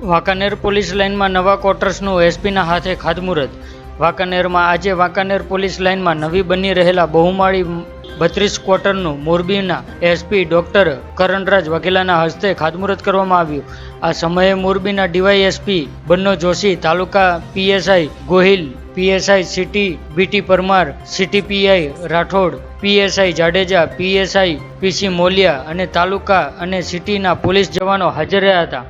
Wankaner police લાઇનમાં નવા ક્વાર્ટર્સનું એસપીના હાથે ખાતમુહૂર્ત. વાંકાનેરમાં આજે વાંકાનેર પોલીસ લાઇનમાં નવી બની રહેલા બહુમાળી બત્રીસ ક્વાર્ટરનું મોરબીના એસપી ડૉક્ટર કરણરાજ વાઘેલાના હસ્તે ખાતમુહૂર્ત કરવામાં આવ્યું. આ સમયે મોરબીના ડીવાયએસપી બન્નો જોશી, તાલુકા PSI Gohil, PSI city BT Parmar, city PI Rathod, PSI Jadeja, PSI PC Moliya અને તાલુકા અને સિટીના પોલીસ જવાનો હાજર રહ્યા હતા.